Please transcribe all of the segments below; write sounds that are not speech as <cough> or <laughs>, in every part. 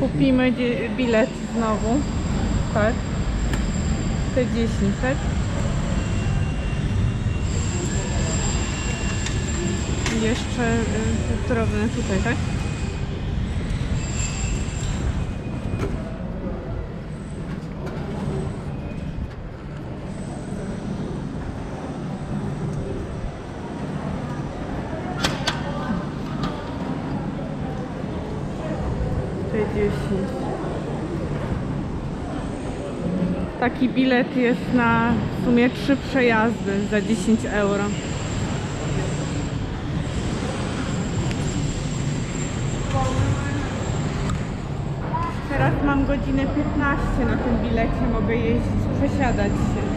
Kupimy bilet znowu. Tak. Te 10, tak? Jeszcze y, drobne tutaj, tak? Taki bilet jest na w sumie 3 przejazdy za 10 euro. Teraz mam godzinę 15 na tym bilecie, mogę jeździć, przesiadać się.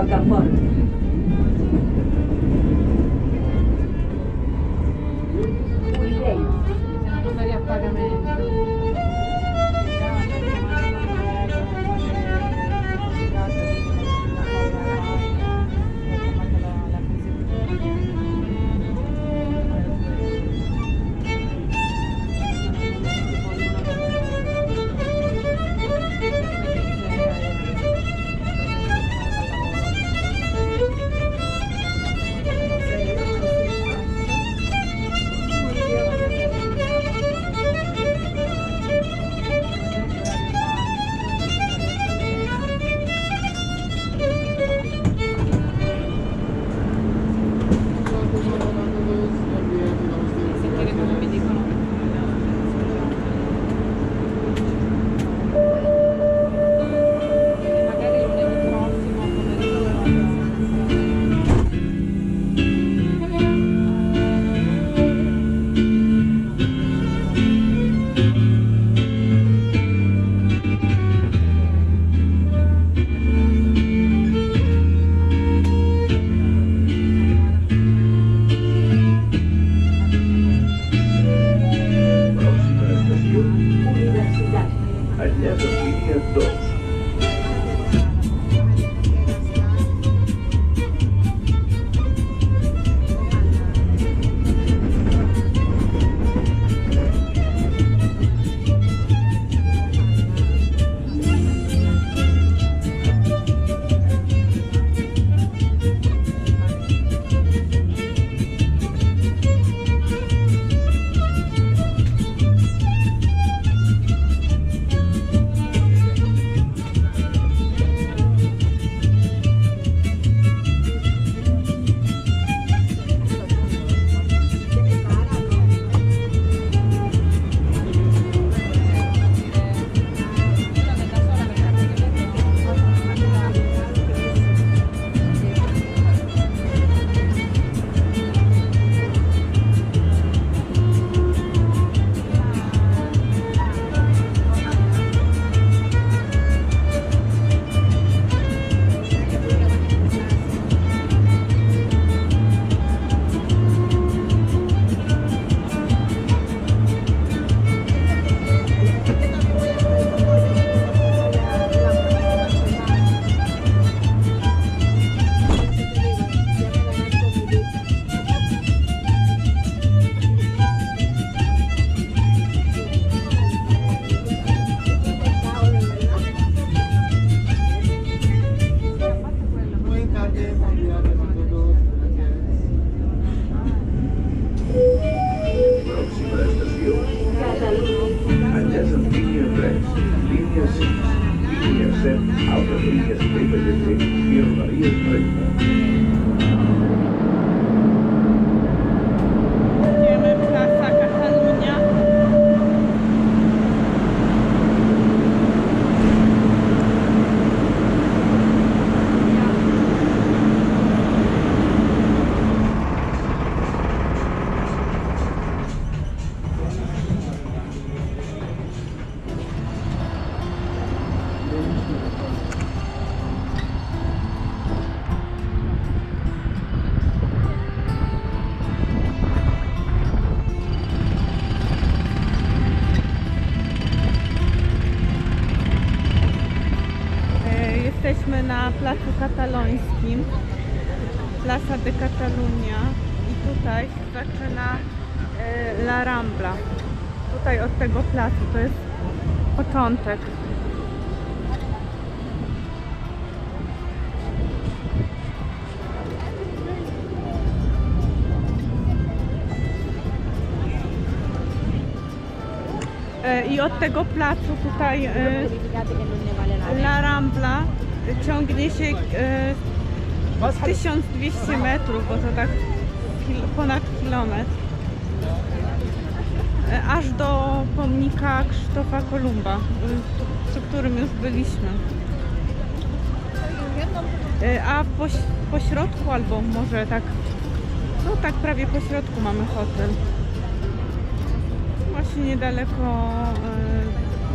Acafón. Joseph out of history. Katalońskim, Plaza de Catalunya i tutaj się zaczyna e, La Rambla. Tutaj od tego placu, to jest początek. E, I od tego placu tutaj e, La Rambla ciągnie się e, 1200 metrów, bo to tak kil, ponad kilometr. E, aż do pomnika Krzysztofa Kolumba, e, przy którym już byliśmy. E, a po, po środku, albo może tak, no tak prawie po środku mamy hotel. Właśnie niedaleko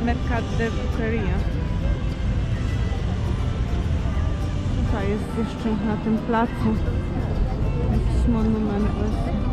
e, Mercat de Buqueria. Jest jeszcze na tym placu jakiś monument właśnie.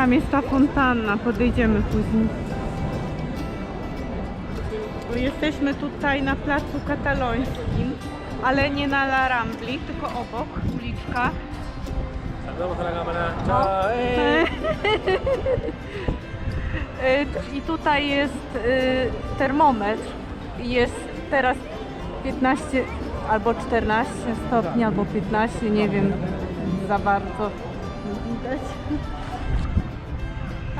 Tam jest ta fontanna, podejdziemy później. Bo Jesteśmy tutaj na placu katalońskim, ale nie na La Rambli, tylko obok, uliczka. Y, <laughs> I tutaj jest y, termometr. Jest teraz 15 albo 14 stopni, albo 15, nie wiem za bardzo widać.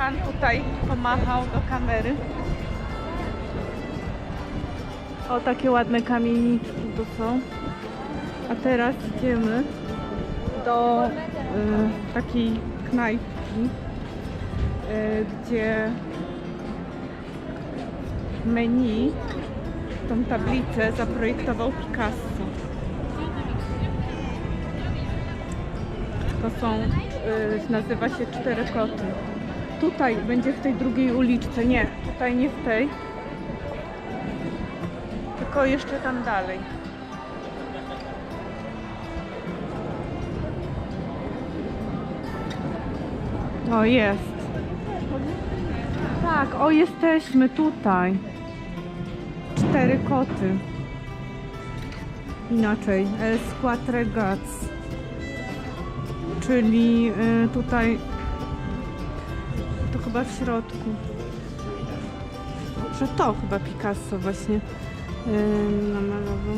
Pan tutaj pomachał do kamery. O, takie ładne kamieniczki tu są. A teraz idziemy do y, takiej knajpki, y, gdzie menu, tą tablicę zaprojektował Picasso. To są, y, nazywa się Cztery Koty. Tutaj będzie w tej drugiej uliczce, nie, tutaj nie w tej, tylko jeszcze tam dalej. O, jest. Tak, o, jesteśmy tutaj. Cztery koty. Inaczej, e, Squatre Gats. Czyli e, tutaj chyba w środku. Że to chyba Picasso właśnie e, namalował.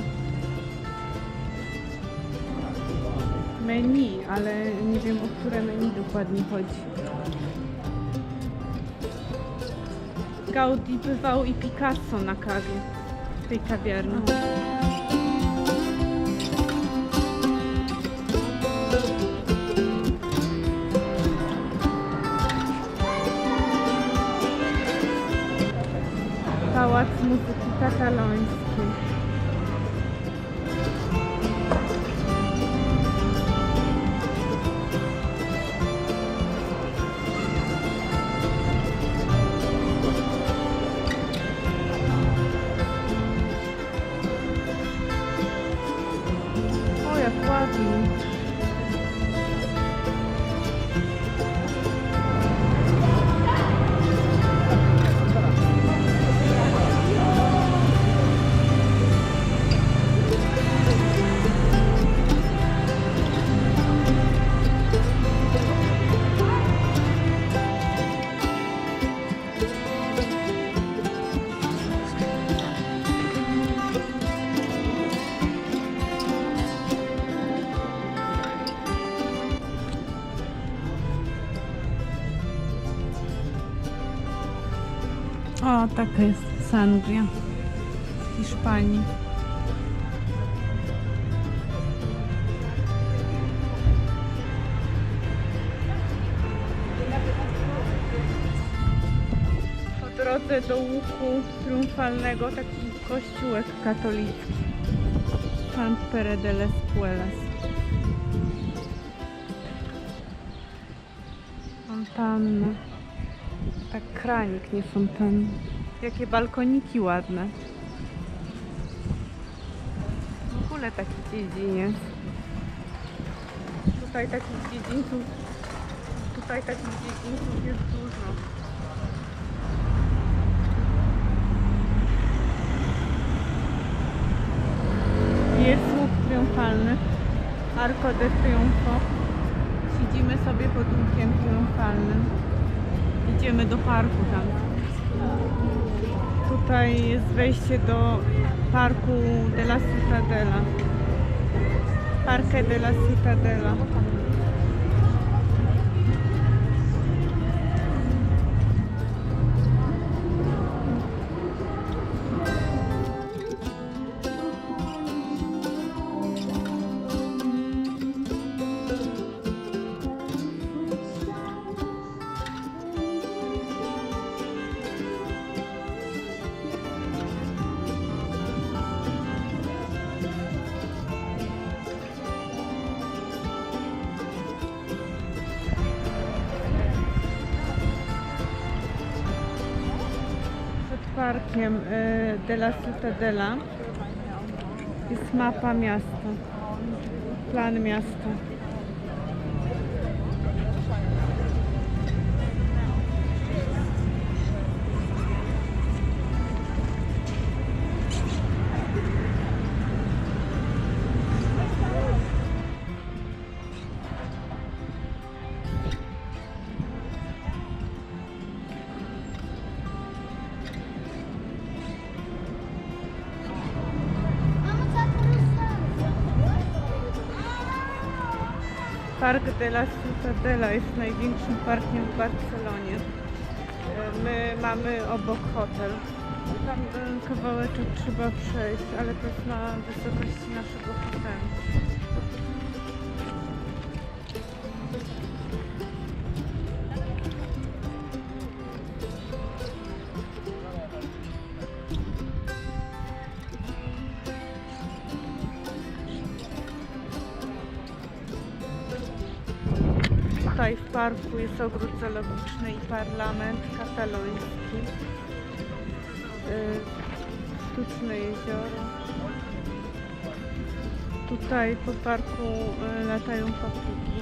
Menu, ale nie wiem o które menu dokładnie chodzi. Gaudi bywał i Picasso na kawie w tej kawiarni. Pałac Muzyki Katalońskiej. Taka jest sangria w Hiszpanii. Po drodze do łuku triumfalnego taki kościółek katolicki. Sant Pere de las Puelas. Fontanna. Tak kranik, nie fontanna. Jakie balkoniki ładne. W ogóle taki dziedziniec. Tutaj takich dziedzińców, tutaj takich dziedzińców jest dużo. Jest łuk triumfalny, Arco de Triunfo. Siedzimy sobie pod łukiem triumfalnym. Idziemy do parku tam. Tutaj jest wejście do parku de la Ciutadela. Parque de la parkiem y, de la Ciutadela jest mapa miasta, plan miasta. Park de la Ciutadela jest największym parkiem w Barcelonie. My mamy obok hotel. Tam kawałeczek trzeba przejść, ale to jest na wysokości parku jest ogród zoologiczny i parlament kataloński. Y, Sztuczne jezioro. Tutaj po parku y, latają papugi.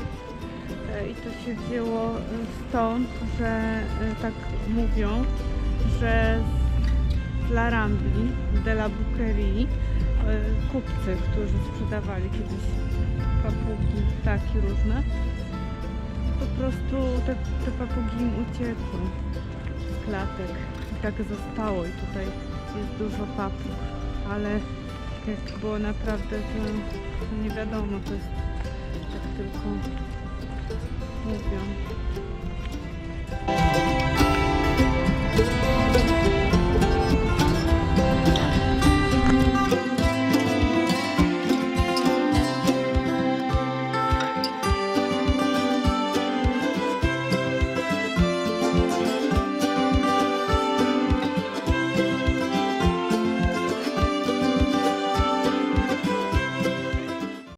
Y, I to się wzięło y, stąd, że tak mówią, że z La Rambli, de la Buquerie, y, kupcy, którzy sprzedawali kiedyś papugi, ptaki różne, po prostu te, te papugi im uciekły z klatek i tak zostało i tutaj jest dużo papug, ale jak było naprawdę to, nie wiadomo, to jest tak tylko mówią.